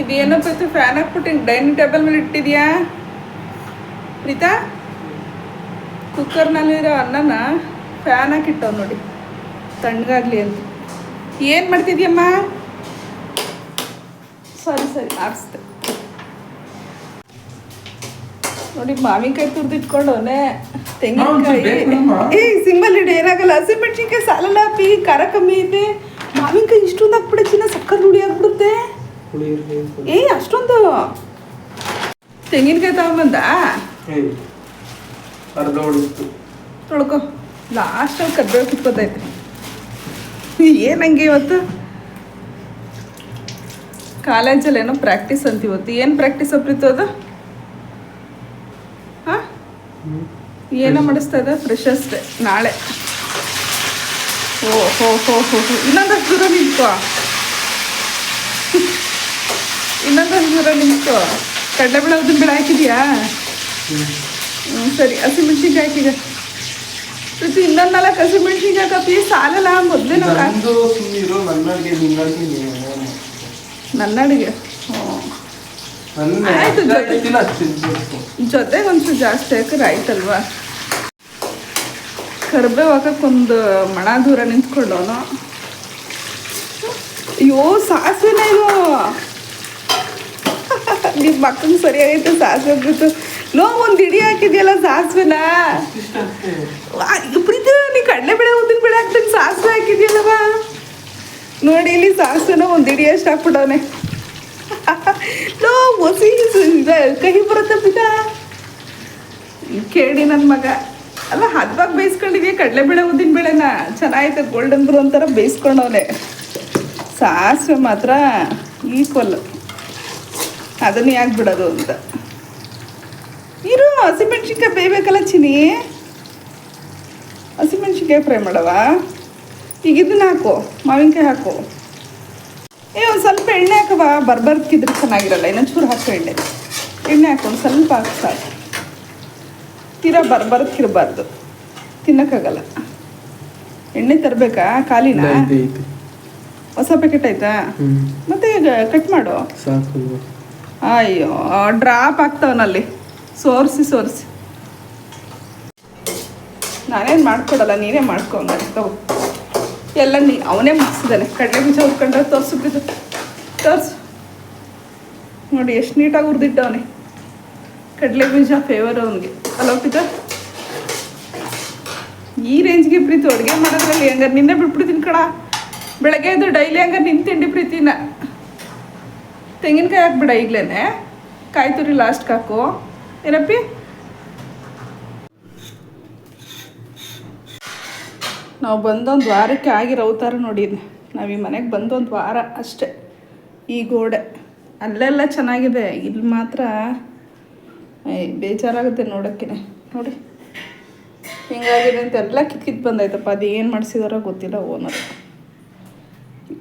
ಇದೇನೋ ಪ್ರತಿ ಫ್ಯಾನ್ ಹಾಕ್ಬಿಟ್ಟು ಹಿಂಗೆ ಡೈನಿಂಗ್ ಟೇಬಲ್ ಮೇಲೆ ಇಟ್ಟಿದ್ಯಾ? ಪ್ರೀತಾ? ಕುಕ್ಕರ್ನಲ್ಲಿರೋ ಅನ್ನನ ಫ್ಯಾನ್ ಹಾಕಿಟ್ಟವ್ ನೋಡಿ. ತಣ್ಣಗಾಗ್ಲಿ ಅಂತ. ಏನು ಮಾಡ್ತಿದ್ಯಮ್ಮ? ಸರಿ ಸರಿ ಆರಿಸ್ದೆ ನೋಡಿ ಮಾವಿನಕಾಯಿ ತುರ್ದಿಟ್ಕೊಂಡವನೆ ತೆಂಗಿನಕಾಯಿ? ಏ ಸಿಂಬಲ್ ಇಡು ಏನಾಗಲ್ಲ ಹಸಿಮೆಣ್ಸಿನ್ಕಾಯಿ ಸಾಲಲ್ಲ ಪಿ ಖಾರ ಕಮ್ಮಿ ಐತೆ ಮಾವಿನಕಾಯಿ ಇಷ್ಟೊಂದು ಹಾಕ್ಬಿಡುತ್ತೆ ಚಿನ್ನ ಸಕ್ಕರೆ ರೂಢಿ ಆಗ್ಬಿಡುತ್ತೆ. ಏ ಅಷ್ಟೊಂದು ತೆಂಗಿನಕಾಯಿ ತಗೊಂಬಂದ? ತೊಳ್ಕೊ. ಲಾಸ್ಟಲ್ಲಿ ಕರ್ಬೇವು ಕಿತ್ಕೊತೈತೆ ಏನಂಗೆ ಇವತ್ತು? ಕಾಲೇಜಲ್ಲಿ ಏನೋ ಪ್ರಾಕ್ಟೀಸ್ ಅಂತ ಇವತ್ತು. ಏನು ಪ್ರಾಕ್ಟೀಸ್ ಅಪ್ರಿತ್ತು ಅದು? ಹಾಂ? ಏನೋ ಮಾಡಿಸ್ತಾ ಇದೆ ಫ್ರೆಶರ್ಸ್ ಡೇ ನಾಳೆ. ಓ ಹೋ ಹೋ ಹೋ ಹೋ. ಇನ್ನೊಂದಷ್ಟು ದೂರ ನಿಂತ್ಕೋ. ಇನ್ನೊಂದಷ್ಟು ದೂರ ನಿಂತು ಕಡಲೆಬೇಳೆ ಉದ್ದಿನ ಬೇಳೆ ಹಾಕಿದ್ಯಾ ಹ್ಞೂ ಸರಿ ಹಸಿಮೆಣ್ಸಿನ್ಕಾಯಿ ಹಾಕಿದ. ಋತು ಇನ್ನೊಂದು ನಾಲ್ಕು ಹಸಿಮೆಣ್ಸಿನ್ಕಾಯಿ ಕಪ್ಪಿ ಸಾಲಲ್ಲ ಮೊದಲೇ ನನ್ನ ಅಡುಗೆ ಆಯ್ತು, ಜೊತೆಗೆ ಒಂಚೂರು ಜಾಸ್ತಿ ಹಾಕಿದ್ರೆ ಆಯ್ತಲ್ವಾ ಕರ್ಬೇವು ಹಾಕಕ್ಕೆ ಒಂದು ಮಣ ದೂರ ನಿಂತ್ಕೊಂಡವನು ಅಯ್ಯೋ ಸಾಸಿನ ಇದು? ನಿಮ್ಮ ಮಕ್ಕಂಗೆ ಸರಿಯಾಗೈತೆ ಸಾಸಿವೆ ಬಿಟ್ಟು ಲೋ, ಒಂದು ಇಡಿ ಹಾಕಿದ್ಯಲ್ಲ ಸಾಸಿವೆನ? ಪ್ರೀತಿ, ನೀ ಕಡಲೆಬೇಳೆ ಉದ್ದಿನ ಬೇಳೆ ಹಾಕ್ತೀನಿ ಸಾಸಿವೆ ಹಾಕಿದ್ಯಲ್ಲವ? ನೋಡಿ, ಇಲ್ಲಿ ಸಾಸಿವೆನ ಒಂದು ಇಡಿ ಅಷ್ಟು ಹಾಕ್ಬಿಟ್ಟವನೆ. ಹೊಸಿ ಇದು ಕಹಿ ಬರುತ್ತೆ ಬಿಡ. ಕೇಳಿ ನನ್ನ ಮಗ. ಅಲ್ಲ, ಹದ್ವಾಗಿ ಕಡಲೆ ಕಡಲೆಬೇಳೆ ಉದ್ದಿನ ಬೇಳೆನ? ಚೆನ್ನಾಗೈತೆ ಗೋಲ್ಡನ್ ಬ್ರೌನ್ ಥರ ಬೇಯಿಸ್ಕೊಂಡವನೆ. ಸಾಸಿವೆ ಮಾತ್ರ ಈಕ್ವಲ್ ಅದನ್ನ ಯಾಕೆ ಬಿಡೋದು ಅಂತ. ಇರು ಹಸಿಮೆಣ್ಸಿನ್ಕಾಯಿ ಬೇಯಬೇಕಲ್ಲ ಚಿನಿ ಹಸಿಮೆಣ್ಸಿನ್ಕಾಯಿ ಫ್ರೈ ಮಾಡವ ಈಗ ಇದನ್ನ ಹಾಕು ಮಾವಿನಕಾಯಿ ಹಾಕು. ಏ ಒಂದು ಸ್ವಲ್ಪ ಎಣ್ಣೆ ಹಾಕವ ಬರ್ಬರ್ಕಿದ್ರೆ ಚೆನ್ನಾಗಿರಲ್ಲ ಇನ್ನೊಂಚೂರು ಹಾಕು ಎಣ್ಣೆ. ಎಣ್ಣೆ ಹಾಕು ಒಂದು ಸ್ವಲ್ಪ ಹಾಕಿ ಸಾಕು. ತೀರಾ ಬರ್ಬರ್ಕಿರಬಾರ್ದು. ತಿನ್ನೋಕ್ಕಾಗಲ್ಲ. ಎಣ್ಣೆ ತರಬೇಕಾ? ಕಾಲಿನ ಐತೆ ಹೊಸ ಪ್ಯಾಕೆಟ್ ಆಯ್ತಾ? ಮತ್ತೆ ಈಗ ಕಟ್ ಮಾಡು. ಸಾಕು. ಅಯ್ಯೋ ಡ್ರಾಪ್ ಆಗ್ತಾವನಲ್ಲಿ. ಸೋರಿಸಿ ಸೋರಿಸಿ. ನಾನೇನು ಮಾಡ್ಕೊಡಲ್ಲ, ನೀನೇ ಮಾಡ್ಕೊ ಹಂಗಾರೆ ತಗೋ. ಎಲ್ಲ ನೀ, ಅವನೇ ಮುಗಿಸಿದ್ದಾನೆ. ಕಡಲೆ ಬೀಜ ಹುರ್ಕೊಂಡ್ರೆ ತೋರಿಸು ಬಿದ್ದು ತೋರಿಸು. ನೋಡಿ, ಎಷ್ಟು ನೀಟಾಗಿ ಹುರಿದಿಟ್ಟವನೆ. ಕಡಲೆ ಬೀಜ ಫೇವರ್ ಅವನಿಗೆ. ಅಲೋ, ಪಿತ. ಈ ರೇಂಜ್ಗೆ ಪ್ರೀತಿ ಅಡುಗೆ ಮಾಡೋದ್ರಲ್ಲಿ ಹಂಗಾರೆ ನಿನ್ನೆ ಬಿಟ್ಬಿಡ್ತೀನಿ ಕಡ ಬೆಳಗ್ಗೆ ಎದ್ದು ಡೈಲಿ ಹಂಗಾರೆ ನಿನ್ನ ತಿಂಡಿ ಪ್ರೀತಿನ. ತೆಂಗಿನಕಾಯಿ ಹಾಕ್ಬಿಡ ಈಗಲೇ ಕಾಯಿ ತುರಿ ಲಾಸ್ಟ್ಗೆ ಹಾಕು ಏನಪ್ಪಿ? ನಾವು ಬಂದೊಂದು ವಾರಕ್ಕೆ ಆಗಿರೋ ಅವತಾರ ನೋಡಿ ನಾವು ಈ ಮನೆಗೆ ಬಂದೊಂದು ವಾರ ಅಷ್ಟೇ. ಈ ಗೋಡೆ. ಅಲ್ಲೆಲ್ಲ ಚೆನ್ನಾಗಿದೆ. ಇಲ್ಲಿ ಮಾತ್ರ ಬೇಜಾರಾಗುತ್ತೆ ನೋಡೋಕ್ಕೆ ನೋಡಿ. ಹಿಂಗಾಗಿದೆ ಅಂತ ಎಲ್ಲ ಕಿತ್ ಕಿತ್ ಬಂದೈತಪ್ಪ. ಅದು ಏನು ಮಾಡಿಸಿದಾರೋ ಗೊತ್ತಿಲ್ಲ ಓನರ್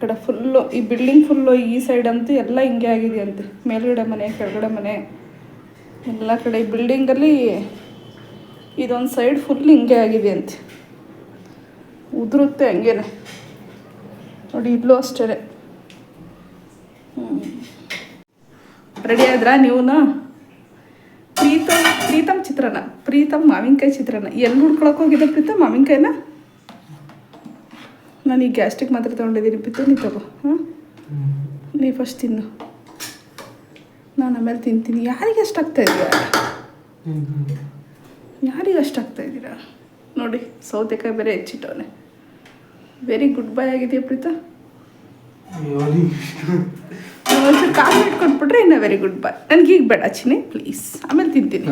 ಕಡೆ ಫುಲ್ಲು ಈ ಬಿಲ್ಡಿಂಗ್ ಫುಲ್ಲು ಈ ಸೈಡ್ ಅಂತೂ ಎಲ್ಲ ಹಿಂಗೆ ಆಗಿದೆಯಂತೆ ಮೇಲ್ಗಡೆ ಮನೆ, ಕೆಳಗಡೆ ಮನೆ. ಎಲ್ಲ ಕಡೆ ಈ ಬಿಲ್ಡಿಂಗಲ್ಲಿ ಇದೊಂದು ಸೈಡ್ ಫುಲ್ ಹಿಂಗೆ ಆಗಿದೆ ಅಂತೆ. ಉದುರುತ್ತೆ ಹಂಗೆ ನೋಡಿ ಇಲ್ಲೂ ಅಷ್ಟೇ ರೆಡಿ ಆದ್ರಾ ನೀವು ಪ್ರೀತಮ್ ಪ್ರೀತಮ್ ಚಿತ್ರಾನ್ನ, ಪ್ರೀತಮ್ ಮಾವಿನಕಾಯಿ ಚಿತ್ರಾನ್ನ. ಎಲ್ಲಿ ಹುಡ್ಕೊಳಕ್ಕೆ ಹೋಗಿದ್ದೆ ಪ್ರೀತಮ್ ಮಾವಿನಕಾಯಿನ ನಾನು ಈ ಗ್ಯಾಸ್ಟ್ರಿಕ್ ಮಾತ್ರ ತೊಗೊಂಡಿದ್ದೀನಿ. ಬಿತ್ತು ನೀ ತಗೋ ಹಾಂ ನೀ ಫಸ್ಟ್ ತಿನ್ನು. ನಾನು ಆಮೇಲೆ ತಿಂತೀನಿ. ಯಾರಿಗೆ ಅಷ್ಟಾಗ್ತಾ ಇದೆಯಾ? ಯಾರಿಗೆ ಅಷ್ಟಾಗ್ತಾ ಇದ್ದೀರಾ ನೋಡಿ ಸೌತೆಕಾಯಿ ಬೇರೆ ಹೆಚ್ಚಿಟ್ಟವನೆ. ವೆರಿ ಗುಡ್ ಬೈ ಆಗಿದೆಯಾ ಪ್ರೀತಾ? ಒಂಚೂರು ಕಾಫಿ ಇಟ್ಕೊಂಡ್ಬಿಟ್ರೆ ಇನ್ನು ವೆರಿ ಗುಡ್ ಬಾಯ್ ನನಗೆ ಈಗ ಬೇಡ ಚಿನಿ ಪ್ಲೀಸ್ ಆಮೇಲೆ ತಿಂತೀನಿ.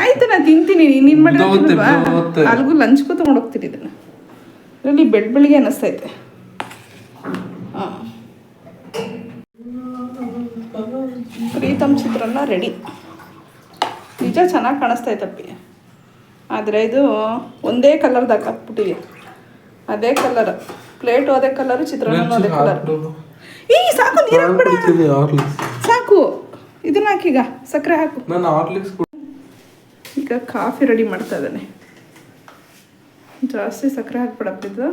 ಆಯ್ತು ನಾನು ತಿಂತೀನಿ. ನೀನು ಮಾಡಿದ್ರೆ. ಅಲ್ಗೂ ಲಂಚ್ಗೂ ತಗೊಂಡೋಗ್ತೀನಿ ಇದನ್ನು. ಇದರಲ್ಲಿ ಬೆಳ್ ಬೆಳಿಗ್ಗೆ ಅನ್ನಿಸ್ತೈತೆ. ಹಾಂ. ಪ್ರೀತಮ್ ಚಿತ್ರಾನ್ನ ರೆಡಿ ನಿಜ ಚೆನ್ನಾಗಿ ಕಾಣಿಸ್ತೈತಪ್ಪಿ. ಆದರೆ ಇದು ಒಂದೇ ಕಲರ್ದಾಗ ಹಾಕಿಬಿಟ್ಟಿದೆ ಅದೇ ಕಲರ್ ಪ್ಲೇಟು ಅದೇ ಕಲರು ಚಿತ್ರಾನ್ನ ಅದೇ ಕಲರ್. ಈ ಸಾಕು ನೀರು ಹಾಕ್ಬಿಡ. ಸಾಕು. ಇದನ್ನ ಹಾಕೀಗ ಸಕ್ಕರೆ ಹಾಕು. ನಾನು ಈಗ ಕಾಫಿ ರೆಡಿ ಮಾಡ್ತಾ ಇದ್ದಾನೆ. ಜಾಸ್ತಿ ಸಕ್ಕರೆ ಹಾಕ್ಬಿಡಪ್ಪಿದ್ದು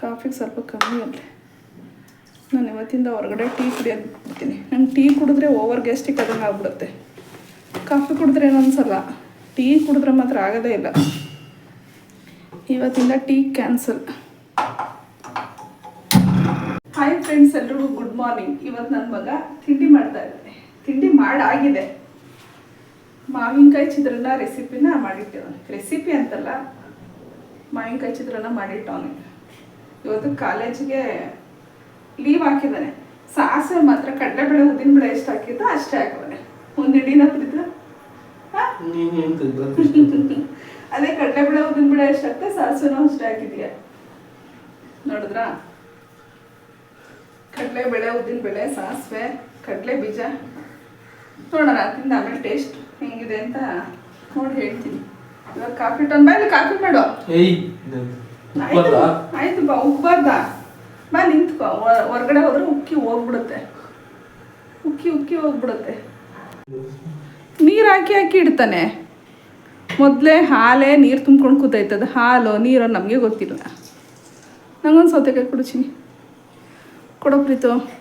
ಕಾಫಿಗೆ ಸ್ವಲ್ಪ ಕಮ್ಮಿ ಅಲ್ಲೇ ಇವತ್ತಿಂದ ಹೊರಗಡೆ ಟೀ ಕುಡಿಯೋದು ಬಿಡ್ತೀನಿ ನಂಗೆ ಟೀ ಕುಡಿದ್ರೆ ಓವರ್ ಗ್ಯಾಸ್ಟಿಕ್ ಆದಂಗೆ ಆಗ್ಬಿಡುತ್ತೆ. ಕಾಫಿ ಕುಡಿದ್ರೆ ಏನು ಟೀ ಕುಡಿದ್ರೆ ಮಾತ್ರ ಆಗೋದೇ ಇಲ್ಲ. ಇವತ್ತಿಂದ ಟೀ ಕ್ಯಾನ್ಸಲ್. ಹಾಯ್ ಫ್ರೆಂಡ್ಸ್ ಎಲ್ರಿಗೂ, ಗುಡ್ ಮಾರ್ನಿಂಗ್. ಇವತ್ತು ನನ್ನ ಮಗ ತಿಂಡಿ ಮಾಡ್ತಾ ಇದ್ದಾನೆ. ತಿಂಡಿ ಮಾಡಾಗಿದೆ. ಮಾವಿನಕಾಯಿ ಚಿತ್ರಾನ್ನ ರೆಸಿಪಿನ ಮಾಡಿಟ್ಟಿದ್ದಾನೆ. ರೆಸಿಪಿ ಅಂತಲ್ಲ ಮಾವಿನಕಾಯಿ ಚಿತ್ರಾನ್ನ ಮಾಡಿಟ್ಟವನೆ. ಇವತ್ತು ಕಾಲೇಜಿಗೆ ಲೀವ್ ಹಾಕಿದ್ದಾನೆ. ಸಾಸಿವೆ ಮಾತ್ರ ಕಡಲೆಬೇಳೆ ಉದ್ದಿನಬೇಳೆ ಎಷ್ಟು ಹಾಕಿದ್ದು ಅಷ್ಟೇ ಹಾಕವನೆ ಒಂದು ಇಡೀನ ತೆಗ್ದು ಅದೇ ಕಡಲೆಬೇಳೆ ಉದ್ದಿನಬೇಳೆ ಎಷ್ಟು ಹಾಕ್ತೆ ಸಾಸಿವೆನೂ ಅಷ್ಟೇ ಹಾಕಿದೀಯ? ನೋಡಿದ್ರಾ? ಕಡಲೆಬೇಳೆ ಉದ್ದಿನಬೇಳೆ ಸಾಸಿವೆ ಕಡಲೆ ಬೀಜ. ನೋಡೋಣ ತಿಂದ ಆಮೇಲೆ ಟೇಸ್ಟ್ ಹೆಂಗಿದೆ ಅಂತ ನೋಡಿ ಹೇಳ್ತೀನಿ. ಇವಾಗ ಕಾಫಿ ಟನ್ ಬಾ ಇಲ್ಲಿ ಕಾಫಿ ಮಾಡು. ಏಯ್ ಆಯ್ತು ಬಾ ಉಕ್ಬಾರ್ದ ಬಾ ನಿಂತ್ಕೋ. ಹೊ- ಹೊರ್ಗಡೆ ಹೋದ್ರೆ ಉಕ್ಕಿ ಹೋಗ್ಬಿಡುತ್ತೆ. ಉಕ್ಕಿ ಉಕ್ಕಿ ಹೋಗ್ಬಿಡುತ್ತೆ. ನೀರು ಹಾಕಿ ಹಾಕಿ ಇಡ್ತಾನೆ. ಮೊದಲೇ ಹಾಲೇ ನೀರು ತುಂಬ್ಕೊಂಡು ಕೂತೈತದ. ಹಾಲು ನೀರು ನಮಗೆ ಗೊತ್ತಿಲ್ಲ. ನಂಗೊಂದು ಸೌತೆಕಾಯಿ ಕುಡಿತೀನಿ. ಕೊಡೋ ಪ್ರೀತು.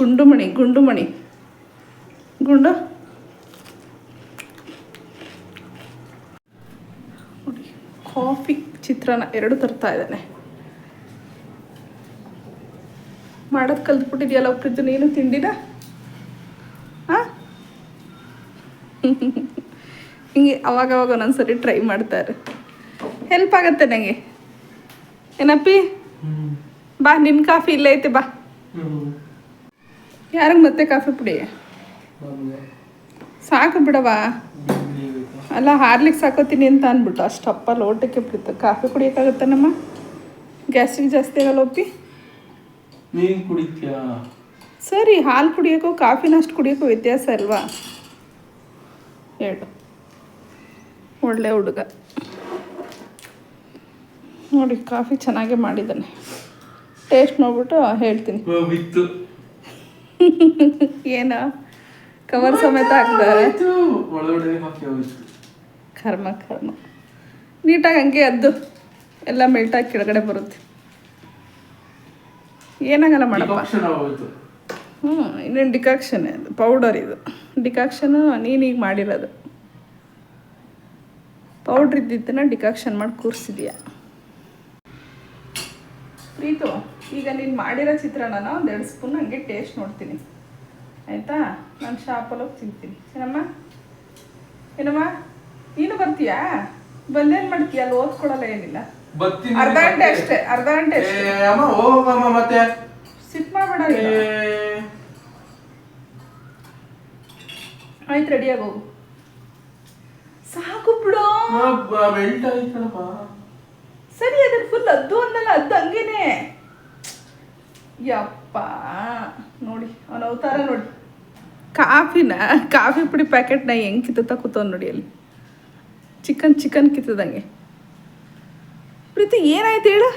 ಗುಂಡುಮಣಿ ಗುಂಡುಮಣಿ. ಗುಂಡು. ನೋಡಿ ಕಾಫಿ ಚಿತ್ರಾನ್ನ ಎರಡು ತರ್ತಾ ಇದ್ದಾನೆ. ಮಾಡೋದು ಕಲ್ತ್ಬಿಟ್ಟಿದ್ಯಲ್ಲ ಪ್ರೀತು ನೀನು ತಿಂಡಿನ? ಹಾಂ ಹಿಂಗೆ ಅವಾಗ ಅವಾಗ ಒಂದೊಂದ್ಸರಿ ಟ್ರೈ ಮಾಡ್ತಾರೆ. ಹೆಲ್ಪ್ ಆಗತ್ತೆ ನನಗೆ ಏನಪ್ಪಿ? ಬಾ ನಿನ್ನ ಕಾಫಿ ಇಲ್ಲೇ ಐತೆ ಬಾ. ಯಾರಿಗೆ ಮತ್ತೆ ಕಾಫಿ ಪುಡಿ? ಸಾಕು ಬಿಡವಾ ಅಲ್ಲ ಹಾರ್ಲಿಕ್ಸ್ ಹಾಕೋತೀನಿ ಅಂತ ಅಂದ್ಬಿಟ್ಟು ಅಷ್ಟಪ್ಪ ಲೋಟಕ್ಕೆ ಬಿಡ್ತು. ಕಾಫಿ ಕುಡಿಯೋಕ್ಕಾಗತ್ತೆ ನಮ್ಮ? ಗ್ಯಾಸ್ಟ್ರಿಕ್ ಜಾಸ್ತಿ ಆಗಲ್ಲ ಒಪ್ಪಿ? ಸರಿ ಹಾಲು ಕುಡಿಯೋಕ್ಕೂ ಕಾಫಿನ ಅಷ್ಟು ಕುಡಿಯೋಕ್ಕೂ ವ್ಯತ್ಯಾಸ ಅಲ್ವಾ ಹೇಳು. ಒಳ್ಳೆ ಹುಡುಗ. ನೋಡಿ ಕಾಫಿ ಚೆನ್ನಾಗೇ ಮಾಡಿದ್ದಾನೆ. ಟೇಸ್ಟ್ ನೋಡ್ಬಿಟ್ಟು ಹೇಳ್ತೀನಿ. ಏನ? ಕವರ್ ಸಮೇತ ಹಾಕ್ತಾರೆ ಕರ್ಮ ಕರ್ಮ. ನೀಟಾಗಿ ಹಂಗೆ ಅದ್ದು ಎಲ್ಲ ಮೆಲ್ಟಾಗಿ ಕೆಳಗಡೆ ಬರುತ್ತೆ. ಏನಾಗಲ್ಲ ಮಾಡಪ್ಪ. ಹ್ಞೂ ಇನ್ನೇನು ಡಿಕಾಕ್ಷನ್? ಅದು ಪೌಡರ್ ಇದು. ಡಿಕಾಕ್ಷನು ನೀನೀಗ ಮಾಡಿರೋದು. ಪೌಡ್ರ್ ಇದ್ದಿದ್ದನ್ನ ಡಿಕಾಕ್ಷನ್ ಮಾಡಿ ಕೂರಿಸಿದೀಯ? ಪ್ರೀತು ಈಗ ನೀನು ಮಾಡಿರೋ ಚಿತ್ರಾನ್ನ ಎರಡು ಸ್ಪೂನ್ ಹಂಗೆ ಟೇಸ್ಟ್ ನೋಡ್ತೀನಿ. ಆಯಿತಾ? ನಾನು ಶಾಪಲ್ಲಿ ಹೋಗಿ ತಿಂತೀನಿ. ಏನಮ್ಮ? ಏನಮ್ಮ? ನೀನು ಬರ್ತೀಯಾ? ಬಂದೇನು ಮಾಡ್ತೀಯ? ಅಲ್ಲಿ ಓದ್ಕೊಳ್ಳಲ್ಲ ಏನಿಲ್ಲ. ಅರ್ಧ ಗಂಟೆ ಅಷ್ಟೇ ಅರ್ಧ ಗಂಟೆ ಅಷ್ಟೇ. ಮತ್ತೆ. ಸಿಟ್ ಮಾಡಬೇಡ ಆಯ್ತು ರೆಡಿ ಆಗೋ ಸಾಕು ಬಿಡು. ಸರಿ ಅದ್ರ ಫುಲ್ ಅದ್ದು ಅಂದಲ್ಲ ಅದ್ದು ಹಂಗೇನೆ. ಯಪ್ಪ ನೋಡಿ ಅವನ ಅವತಾರ ನೋಡಿ. ಕಾಫಿನ ಕಾಫಿ ಪುಡಿ ಪ್ಯಾಕೆಟ್ನ ಹೆಂಗೆ ಕಿತ್ತ ಕೂತವ್ ನೋಡಿ ಅಲ್ಲಿ. Chicken chicken ಕಿತ್ತದಂಗೆ. ಪ್ರೀತಿ ಏನಾಯ್ತು ಹೇಳು?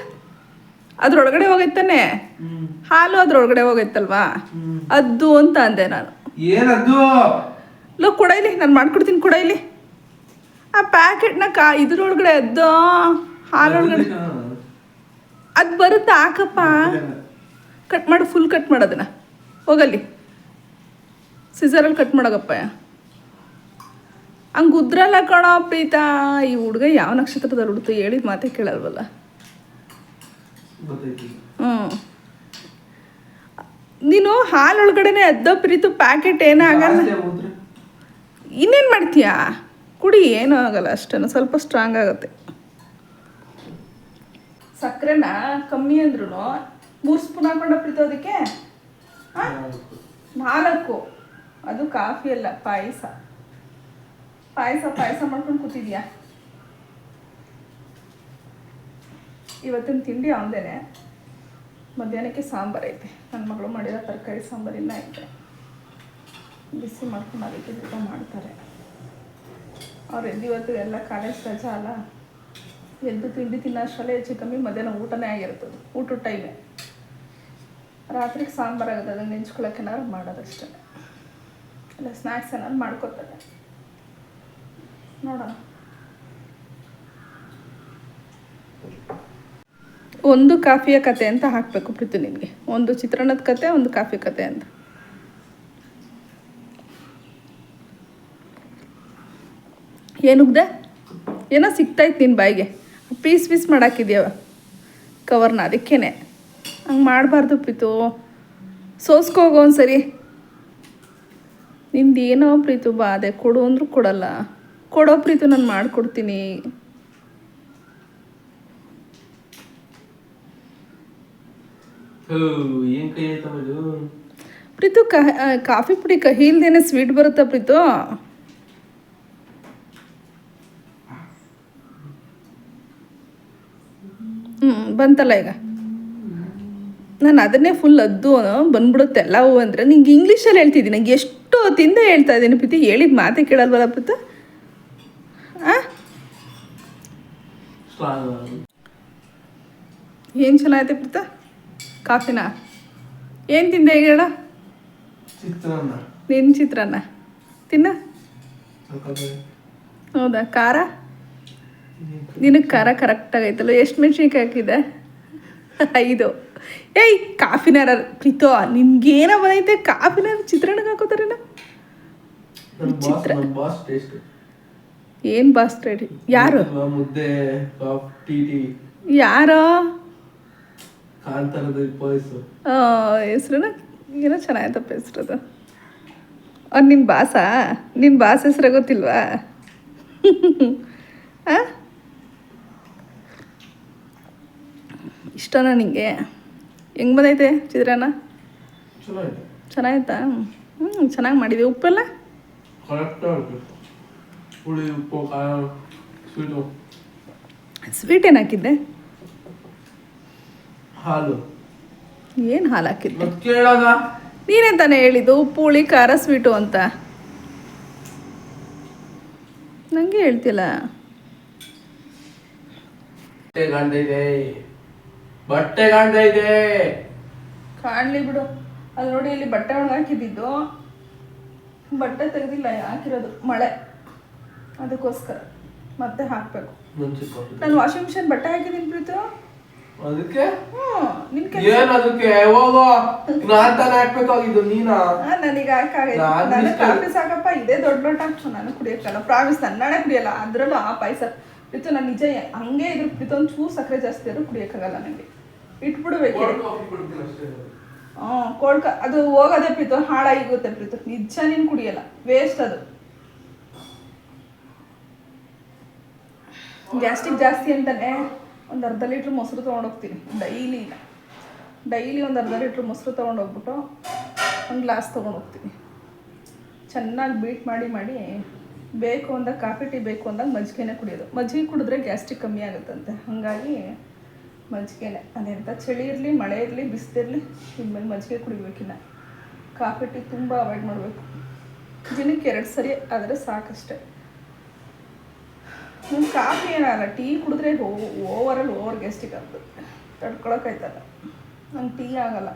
ಅದ್ರೊಳಗಡೆ ಹೋಗೈತಾನೆ ಹಾಲು ಅದ್ರೊಳಗಡೆ ಹೋಗೈತಲ್ವಾ. ಅದ್ದು ಅಂತ ಅಂದೆ ನಾನು. ಏನದ್ದು ಲೋ ಕೊಡೈಲಿ ನಾನು ಮಾಡ್ಕೊಡ್ತೀನಿ ಕೊಡೈಲಿ ಆ ಪ್ಯಾಕೆಟ್ನ ಕಾ ಇದ್ರೊಳಗಡೆ ಅದ್ದೋ ಹಾಲೊಳಗಡೆ. ಅದು ಬರುತ್ತಾ ಹಾಕಪ್ಪ ಕಟ್ ಮಾಡು ಫುಲ್ ಕಟ್ ಮಾಡೋದನ್ನ ಹೋಗಲ್ಲಿ. ಸಿಸರಲ್ಲಿ ಕಟ್ ಮಾಡೋಗಪ್ಪ. ಹಂಗೆ ಉದ್ರಲ್ಲ ಕಣೋ ಪ್ರೀತಾ. ಈ ಹುಡುಗ ಯಾವ ನಕ್ಷತ್ರದಲ್ಲಿ ಹುಡ್ತು ಹೇಳಿದ ಮಾತೇ ಕೇಳಲ್ವಲ್ಲ. ಹ್ಞೂ ನೀನು ಹಾಲೊಳಗಡೆನೆ ಎದ್ದೋ ಪ್ರೀತು ಪ್ಯಾಕೆಟ್ ಏನೂ ಆಗಲ್ಲ? ಇನ್ನೇನು ಮಾಡ್ತೀಯಾ? ಕುಡಿ ಏನೂ ಆಗಲ್ಲ ಅಷ್ಟೇನು ಸ್ವಲ್ಪ ಸ್ಟ್ರಾಂಗ್ ಆಗುತ್ತೆ. ಸಕ್ಕರೆನ ಕಮ್ಮಿ ಅಂದ್ರೂ ಮೂರು ಸ್ಪೂನ್ ಹಾಕೊಂಡ ಪ್ರೀತು ಅದಕ್ಕೆ? ನಾಲ್ಕು. ಅದು ಕಾಫಿ ಅಲ್ಲ ಪಾಯಸ. ಪಾಯಸ ಪಾಯಸ ಮಾಡ್ಕೊಂಡು ಕೂತಿದ್ಯಾ? ಇವತ್ತಿನ ತಿಂಡಿ ಅವನದೇನೆ. ಮಧ್ಯಾಹ್ನಕ್ಕೆ ಸಾಂಬಾರು ಐತೆ. ನನ್ನ ಮಗಳು ಮಾಡಿರೋ ತರಕಾರಿ ಸಾಂಬಾರಿನ ಐತೆ. ಬಿಸಿ ಮಾಡ್ಕೊಂಡು ಅದಕ್ಕೆ ಊಟ ಮಾಡ್ತಾರೆ. ಅವ್ರು ಎದ್ದು ಇವತ್ತು ಎಲ್ಲ ಕಾಲೇಜ್ ರಜಾ ಅಲ್ಲ. ಎದ್ದು ತಿಂಡಿ ತಿನ್ನೋ ಅಷ್ಟರಲ್ಲೇ ಹೆಚ್ಚು ಕಮ್ಮಿ ಮಧ್ಯಾಹ್ನ ಊಟನೇ ಆಗಿರ್ತದೆ ಊಟ ಟೈಮೇ ರಾತ್ರಿಗೆ ಸಾಂಬಾರು ಆಗುತ್ತೆ, ಅದನ್ನು ನೆಂಚ್ಕೊಳ್ಳೋಕೆ ಏನಾದ್ರು ಮಾಡೋದಷ್ಟೇ. ಇಲ್ಲ ಸ್ನ್ಯಾಕ್ಸ್ ಏನಾದ್ರು ಮಾಡ್ಕೊತಾರೆ. ನೋಡೋಣ. ಒಂದು ಕಾಫಿಯ ಕತೆ ಅಂತ ಹಾಕಬೇಕು ಪ್ರೀತಿ ನಿನಗೆ ಒಂದು ಚಿತ್ರಾನ್ನದ ಕತೆ, ಒಂದು ಕಾಫಿ ಕತೆ ಅಂತ. ಏನುಗ್ದೆ ಏನೋ ಸಿಗ್ತೈತಿ ನಿನ್ನ ಬಾಯಿಗೆ. ಪೀಸ್ ಪೀಸ್ ಮಾಡಾಕಿದ್ಯಾವ. ಕವರ್ನ, ಅದಕ್ಕೇನೆ. ಹಂಗೆ ಮಾಡಬಾರ್ದು ಪ್ರೀತು. ಸೋಸ್ಕೋಗೋ ಒಂದ್ಸರಿ. ನಿಂದು ಏನೋ ಪ್ರೀತು ಬಾಧೆ ಕೊಡು ಅಂದ್ರೂ ಕೊಡಲ್ಲ. ಕೊಡೋ ಪ್ರೀತು ನಾನು ಮಾಡಿಕೊಡ್ತೀನಿ. ಪ್ರೀತು ಕಹ ಕಾಫಿ ಪುಡಿ ಕಹಿ ಇಲ್ದೇನೆ ಸ್ವೀಟ್ ಬರುತ್ತಾ ಪ್ರೀತು? ಹ್ಞೂ ಬಂತಲ್ಲ ಈಗ? ನಾನು ಅದನ್ನೇ ಫುಲ್ ಅದ್ದು ಬಂದ್ಬಿಡುತ್ತೆ. ಎಲ್ಲವೂ ಅಂದರೆ ನಿಂಗೆ ಇಂಗ್ಲೀಷಲ್ಲಿ ಹೇಳ್ತಿದ್ದೀನಿ. ನಂಗೆ ಎಷ್ಟು ಹೊತ್ತಿಂದ ಹೇಳ್ತಾ ಇದ್ದೀನಿ ಪ್ರೀತಿ. ಹೇಳಿದ ಮಾತೆ ಕೇಳಲ್ವಲ್ಲ ಪುತ್ತ? ಆ? ಏನು ಚೆನ್ನಾಗೈತೆ ಪ್ರೀತ ಕಾಫಿನ? ಏನು ತಿಂದೆ ಈಗ ಹೇಳ? ನಿನ್ನ ಚಿತ್ರಾನ್ನ. ತಿನ್ನ. ಹೌದಾ? ಖಾರ? ನಿನಗೆ ಖಾರ ಕರೆಕ್ಟಾಗೈತಲ್ಲ ಎಷ್ಟು ಮೆಣಸಿನ್ಕಾಯಿ ಹಾಕಿದೆ ಐದು. ಏಯ್ ಕಾಫಿನಾರ ಪ್ರೀತೋ ನಿನ್ಗೇನ ಬಂದೈತೆ? ಕಾಫಿನಾರ ಚಿತ್ರಣ ಹಾಕೋತಾರೇನ? ಚಿತ್ರ ಏನು ಬಾಸ್ ರೆಡಿ ಯಾರು? ಮುದ್ದೆ ಯಾರೋ? ಹೆಸ್ರನ್ನ? ಏನೋ ಚೆನ್ನಾಗೈತಪ್ಪ ಹೆಸ್ರದು. ಅವ್ರು ನಿನ್ನ ಬಾಸಾ? ನಿನ್ನ ಬಾಸ್ ಹೆಸ್ರ ಗೊತ್ತಿಲ್ವಾ ಆ ಇಷ್ಟನಾ ನಿಂಗೆ? ಹೆಂಗೆ ಬಂದೈತೆ ಚಿತ್ರಾನ್ನ? ಚೆನ್ನಾಗಿತ್ತಾ ಹ್ಞೂ ಚೆನ್ನಾಗಿ ಮಾಡಿದೆ ಉಪ್ಪೆಲ್ಲ? ಸ್ವೀಟ್ ಏನು ಹಾಕಿದ್ದೆ? ಹಾಲು. ಏನು ಹಾಲು ಹಾಕಿದ್ದೆ? ನೀನೇ ತಾನೇ ಹೇಳಿದ್ದು? ಉಪ್ಪು ಹುಳಿ ಖಾರ ಸ್ವೀಟು ಅಂತ. ನನಗೆ ಹೇಳ್ತಿಲ್ಲ ಬಟ್ಟೆ ಕಾಣ್ತಾ ಇದೆ. ಕಾಣಲಿ ಬಿಡು. ಅಲ್ಲಿ ನೋಡಿ ಇಲ್ಲಿ ಬಟ್ಟೆ ಒಣಗಾಕಿದ್ದು ಬಟ್ಟೆ ತೆಗೆದಿಲ್ಲ ಹಾಕಿರೋದು ಮಳೆ. ಅದಕ್ಕೋಸ್ಕರ. ಮತ್ತೆ ಹಾಕಬೇಕು. ನಾನು ವಾಷಿಂಗ್ ಮಿಷಿನ್ ಬಟ್ಟೆ ಹಾಕಿದೀನಿ ಪ್ರೀತು. ಅದಕ್ಕೆ? ನಿನ್ ಏನ್ ಅದಕ್ಕೆ? ಹೋಗೋ. ನಾನ್ ತಾನೇ ಹಾಕ್ಬೇಕಾಗಿದ್ದು ನೀನಾ? ನನಗೆ ಹಾಕಾಗೈತೆ. ನಾನ್ ನಾನು ಕಾಫಿ ಸಾಕಪ್ಪ ಇದೇ ದೊಡ್ಡ ಲೋಟ ಹಾಕ್ಸು. ನಾನು ಕುಡಿಯೋಕ್ಕಲ್ಲ. ಪ್ರಾಮಿಸ್ ನನ್ನಾಳೆ ಕುಡಿಯಲ್ಲ. ಅದ್ರಲ್ಲೂ ಆ ಪಾಯಸ. ಪ್ರೀತು ನಾನು ನಿಜ ಹಂಗೆ ಇದ್ರ ಇದೊಂದು ಚೂರು ಸಕ್ಕರೆ ಜಾಸ್ತಿ ಆದ್ರೂ ಕುಡಿಯೋಕ್ಕಾಗಲ್ಲ ನನಗೆ ಇಟ್ಬಿಡ್ಬೇಕು. ಹ್ಞೂ ಕೋಲ್ಡ್ ಅದು ಹೋಗೋದೇ ಪ್ರೀತು ಹಾಳಾಗಿಗುತ್ತೆ ಪ್ರೀತು ನಿಜ ನೀನು ಕುಡಿಯಲ್ಲ ವೇಸ್ಟ್ ಅದು. ಗ್ಯಾಸ್ಟ್ರಿಕ್ ಜಾಸ್ತಿ ಅಂತಾನೆ ಒಂದು ಅರ್ಧ ಲೀಟ್ರ್ ಮೊಸರು ತೊಗೊಂಡೋಗ್ತೀನಿ ಡೈಲಿ ಡೈಲಿ ಒಂದು ಅರ್ಧ ಲೀಟ್ರ್ ಮೊಸರು ತೊಗೊಂಡೋಗ್ಬಿಟ್ಟು ಒಂದು ಗ್ಲಾಸ್ ತೊಗೊಂಡೋಗ್ತೀನಿ. ಚೆನ್ನಾಗಿ ಬೀಟ್ ಮಾಡಿ ಮಾಡಿ. ಬೇಕು ಅಂದಾಗ ಕಾಫಿ ಟೀ ಬೇಕು ಅಂದಾಗ ಮಜ್ಜಿಗೆನೇ ಕುಡಿಯೋದು. ಮಜ್ಜಿಗೆ ಕುಡಿದ್ರೆ ಗ್ಯಾಸ್ಟ್ರಿಕ್ ಕಮ್ಮಿ ಆಗುತ್ತಂತೆ. ಹಾಗಾಗಿ ಮಜ್ಜಿಗೆನೆ. ಅದೆಂಥ ಚಳಿ ಇರಲಿ, ಮಳೆ ಇರಲಿ ಬಿಸಿಲಿರಲಿ ಇನ್ಮೇಲೆ ಮಜ್ಜಿಗೆ ಕುಡಿಬೇಕಿನ್ನ. ಕಾಫಿ ಟೀ ತುಂಬ ಅವಾಯ್ಡ್ ಮಾಡಬೇಕು. ದಿನಕ್ಕೆ ಎರಡು ಸರಿ ಆದರೆ ಸಾಕಷ್ಟೆ. ನಿಮ್ಮ ಕಾಫಿ ಏನಾಗಲ್ಲ ಟೀ ಕುಡಿದ್ರೆ ಓವರಲ್ಲಿ ಓವರ್ ಗ್ಯಾಸ್ಟ್ರಿಕ್ ಆಗ್ತದೆ. ತಡ್ಕೊಳಕ್ಕಾಯ್ತಲ್ಲ ನಂಗೆ ಟೀ ಆಗಲ್ಲ.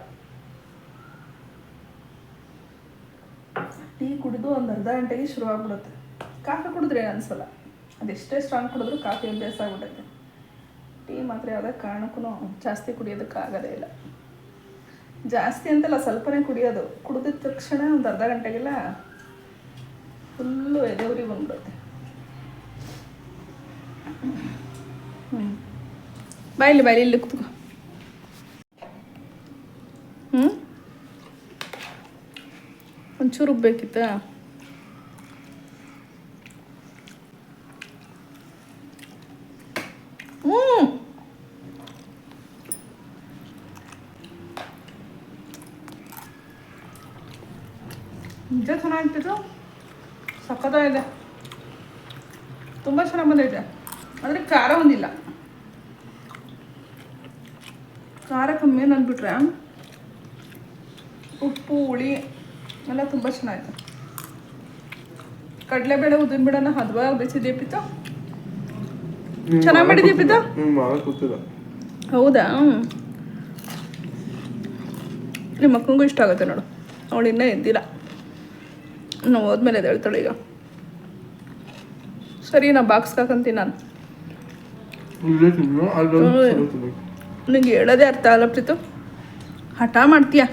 ಟೀ ಕುಡಿದು ಒಂದು ಅರ್ಧ ಗಂಟೆಗೆ ಶುರು ಆಗ್ಬಿಡುತ್ತೆ ಕಾಫಿ ಕುಡಿದ್ರೆ ಅನ್ಸಲ್ಲ. ಅದೆಷ್ಟೇ ಸ್ಟ್ರಾಂಗ್ ಕುಡಿದ್ರೂ ಕಾಫಿ ಅಭ್ಯಾಸ ಆಗ್ಬಿಟ್ಟೈತೆ ಟೀ ಮಾತ್ರ ಯಾವುದೇ ಕಾರಣಕ್ಕೂ ಜಾಸ್ತಿ ಕುಡಿಯೋದಕ್ಕೆ ಆಗೋದೇ ಇಲ್ಲ. ಜಾಸ್ತಿ ಅಂತಲ್ಲ ಸ್ವಲ್ಪನೇ ಕುಡಿಯೋದು. ಕುಡಿದ ತಕ್ಷಣ ಒಂದು ಅರ್ಧ ಗಂಟೆಗೆಲ್ಲ ಫುಲ್ಲು ಎದೆವ್ರಿ ಬಂದ್ಬಿಡುತ್ತೆ. ಹ್ಞೂ ಬಾಯಿಲಿ ಬಾಯಿಲಿ, ಇಲ್ಲಿ ಕುತ್ಕೊ. ಹ್ಞೂ ಒಂಚೂರು ಬೇಕಿತ್ತಾ? ನಿಜ ಚೆನ್ನಾಗಿತ್ತು ಸಖತ್ತಾಗಿದೆ. ತುಂಬ ಚೆನ್ನಾಗಿ ಬಂದೈತೆ ಆದರೆ ಖಾರ ಒಂದಿಲ್ಲ. ಖಾರ ಕಮ್ಮಿ ಅಂದ್ಬಿಟ್ರೆ ಉಪ್ಪು ಹುಳಿ ಎಲ್ಲ ತುಂಬ ಚೆನ್ನಾಗಿದೆ. ಕಡಲೆಬೇಳೆ ಉದ್ದಿನಬೇಳೆನ ಹದವಾಗಿ ಬೇಯಿಸಿದ್ಯಾ ಪಿತ ಚೆನ್ನಾಗಿ ದೀಪಿತ ಹೌದಾ? ನಿಮ್ಮ ಮಕ್ಕಳಿಗೂ ಇಷ್ಟ ಆಗುತ್ತೆ ನೋಡು. ಅವಳು ಇನ್ನೂ ಎದ್ದಿಲ್ಲ. ನಾವು ಹೋದ್ಮೇಲೆ ಹೇಳ್ತಾಳೆ ಈಗ. ಸರಿ ನಾ ಬಾಕ್ಸ್ಗೆ ಹಾಕಂತೀನಿ ನಾನು. ಇಲ್ಲೇ ತಿನ್ನು ಅಲ್ಲೊಂದು ಹ್ಮ್. ಚಲೋ ತಿನ್ನು. ನಿಂಗೆ ಹೇಳೋದೇ ಅರ್ಥ ಆಗಲ್ಲ ಪ್ರೀತು. ಹಠ ಮಾಡ್ತೀಯ?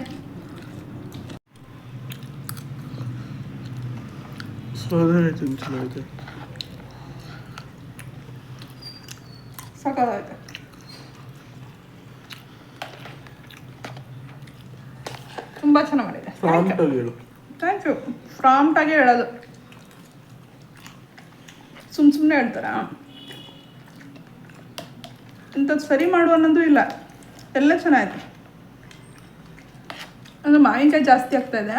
ಸಾಕಾಗೈತೆ ತುಂಬ ಚೆನ್ನಾಗಿ ಮಾಡಿದೆ. ಥ್ಯಾಂಕ್ ಯು ಫ್ರಾಂಟಾಗಿ ಹೇಳೋದು. ಸುಮ್ಮ ಸುಮ್ಮನೆ ಹೇಳ್ತಾರಾ? ಇಂಥದ್ದು ಸರಿ ಮಾಡು ಅನ್ನೋದು ಇಲ್ಲ. ಎಲ್ಲ ಚೆನ್ನಾಗಿದೆ. ಅಂದರೆ ಮಾವಿನಕಾಯಿ ಜಾಸ್ತಿ ಆಗ್ತಾ ಇದೆ.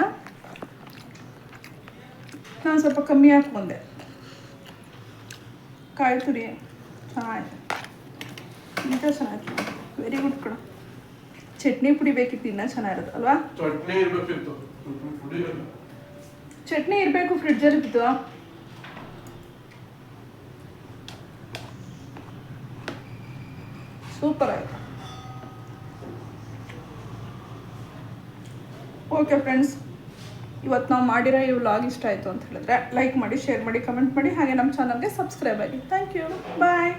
ನಾನು ಸ್ವಲ್ಪ ಕಮ್ಮಿ ಹಾಕ್ಕೊಂಡೆ. ಕಾಯಿ ತುರಿ. ಚೆನ್ನಾಗಿದೆ ಇಂಥ ಚೆನ್ನಾಗಿದೆ. ವೆರಿ ಗುಡ್ ಕಣ. ಚಟ್ನಿ ಪುಡಿ ಬೇಕಿತ್ತು ಇನ್ನೂ ಚೆನ್ನಾಗಿರೋದು ಅಲ್ವಾ? ಚಟ್ನಿ ಇರಬೇಕು ಫ್ರಿಡ್ಜ್ ಇತ್ತು ಸೂಪರ್ ಆಯ್ತು. ಓಕೆ ಫ್ರೆಂಡ್ಸ್ ಇವತ್ತು ನಾವು ಮಾಡಿರೋ ಈ ವ್ಲಾಗ್ ಇಷ್ಟ ಆಯಿತು ಅಂತ ಹೇಳಿದ್ರೆ ಲೈಕ್ ಮಾಡಿ ಶೇರ್ ಮಾಡಿ ಕಮೆಂಟ್ ಮಾಡಿ ಹಾಗೆ ನಮ್ಮ ಚಾನಲ್ಗೆ ಸಬ್ಸ್ಕ್ರೈಬ್ ಆಗಿ. Thank you bye